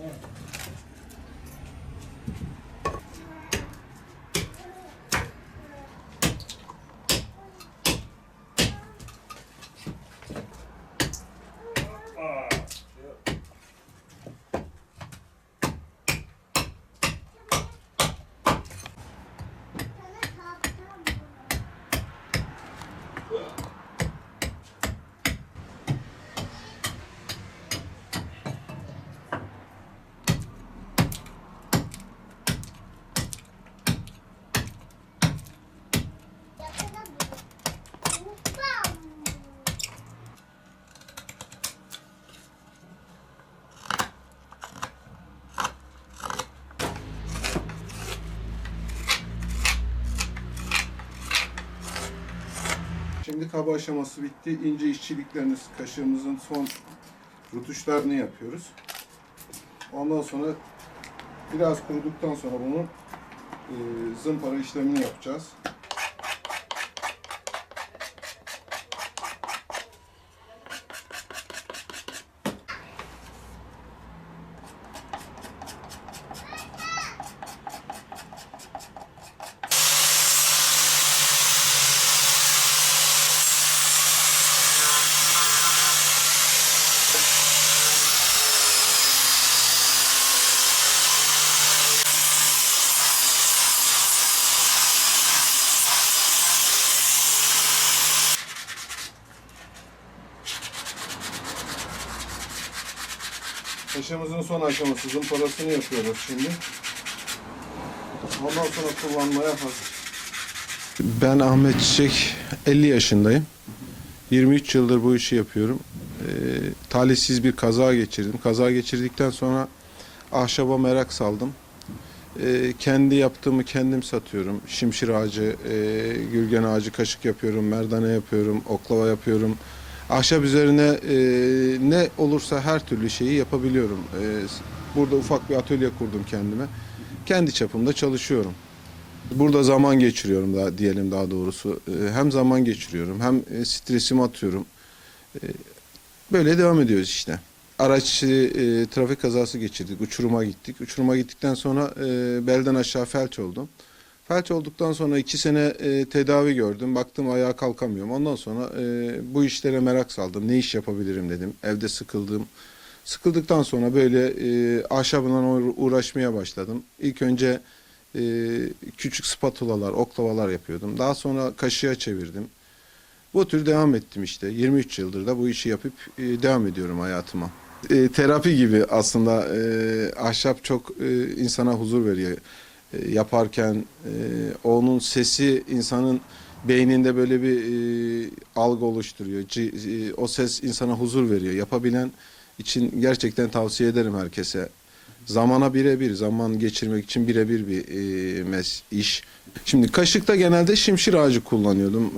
Hum. Şimdi kaba aşaması bitti. İnce işçiliklerini kaşığımızın son rutuşlarını yapıyoruz. Ondan sonra biraz kuruduktan sonra bunu e, zımpara işlemini yapacağız. Taşımızın son aşaması zımparasını yapıyoruz şimdi. Ondan sonra kullanmaya hazır. Ben Ahmet Çiçek, 50 yaşındayım. 23 yıldır bu işi yapıyorum. Ee, talihsiz bir kaza geçirdim. Kaza geçirdikten sonra ahşaba merak saldım. Ee, kendi yaptığımı kendim satıyorum. Şimşir ağacı, e, gülgen ağacı, kaşık yapıyorum, merdane yapıyorum, oklava yapıyorum. Ahşap üzerine e, ne olursa her türlü şeyi yapabiliyorum. E, burada ufak bir atölye kurdum kendime. Kendi çapımda çalışıyorum. Burada zaman geçiriyorum da diyelim daha doğrusu. E, hem zaman geçiriyorum hem e, stresimi atıyorum. E, böyle devam ediyoruz işte. Araç e, trafik kazası geçirdik. Uçuruma gittik. Uçuruma gittikten sonra e, belden aşağı felç oldum. Felç olduktan sonra iki sene e, tedavi gördüm. Baktım ayağa kalkamıyorum. Ondan sonra e, bu işlere merak saldım. Ne iş yapabilirim dedim. Evde sıkıldım. Sıkıldıktan sonra böyle e, uğra- uğraşmaya başladım. İlk önce e, küçük spatulalar, oklavalar yapıyordum. Daha sonra kaşığa çevirdim. Bu tür devam ettim işte. 23 yıldır da bu işi yapıp e, devam ediyorum hayatıma. E, terapi gibi aslında e, ahşap çok e, insana huzur veriyor. E, yaparken e, onun sesi insanın beyninde böyle bir e, algı oluşturuyor. E, o ses insana huzur veriyor. Yapabilen için gerçekten tavsiye ederim herkese. Zamana birebir, zaman geçirmek için birebir bir mes iş. Şimdi kaşıkta genelde şimşir ağacı kullanıyordum.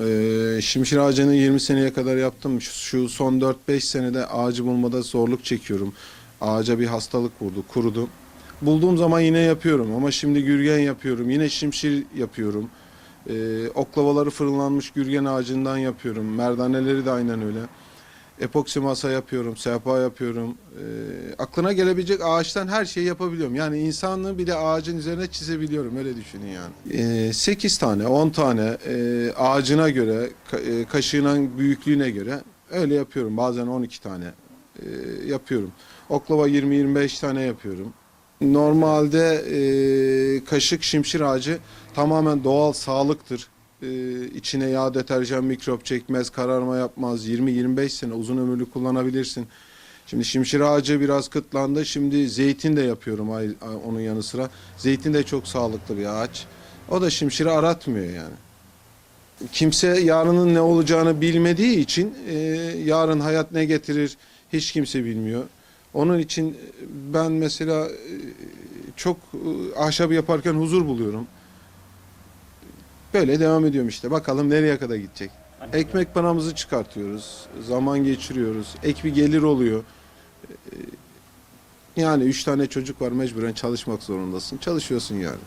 Şimşir ağacını 20 seneye kadar yaptım. Şu, şu son 4-5 senede ağacı bulmada zorluk çekiyorum. Ağaca bir hastalık vurdu, kurudu. Bulduğum zaman yine yapıyorum ama şimdi gürgen yapıyorum. Yine şimşir yapıyorum. E, oklavaları fırınlanmış gürgen ağacından yapıyorum. Merdaneleri de aynen öyle. Epoksi masa yapıyorum, sehpa yapıyorum. E, aklına gelebilecek ağaçtan her şeyi yapabiliyorum. Yani insanlığı bile ağacın üzerine çizebiliyorum. Öyle düşünün yani. E, 8 tane, 10 tane e, ağacına göre, ka- e, kaşığının büyüklüğüne göre öyle yapıyorum. Bazen 12 tane e, yapıyorum. Oklava 20-25 tane yapıyorum. Normalde e, kaşık şimşir ağacı tamamen doğal sağlıktır. E, içine yağ, deterjan, mikrop çekmez, kararma yapmaz. 20-25 sene uzun ömürlü kullanabilirsin. Şimdi şimşir ağacı biraz kıtlandı. Şimdi zeytin de yapıyorum onun yanı sıra. Zeytin de çok sağlıklı bir ağaç. O da şimşiri aratmıyor yani. Kimse yarının ne olacağını bilmediği için e, yarın hayat ne getirir hiç kimse bilmiyor. Onun için ben mesela e, çok e, ahşabı yaparken huzur buluyorum. Böyle devam ediyorum işte. Bakalım nereye kadar gidecek. Ekmek paramızı çıkartıyoruz. Zaman geçiriyoruz. Ek bir gelir oluyor. E, Yani üç tane çocuk var mecburen çalışmak zorundasın. Çalışıyorsun yani.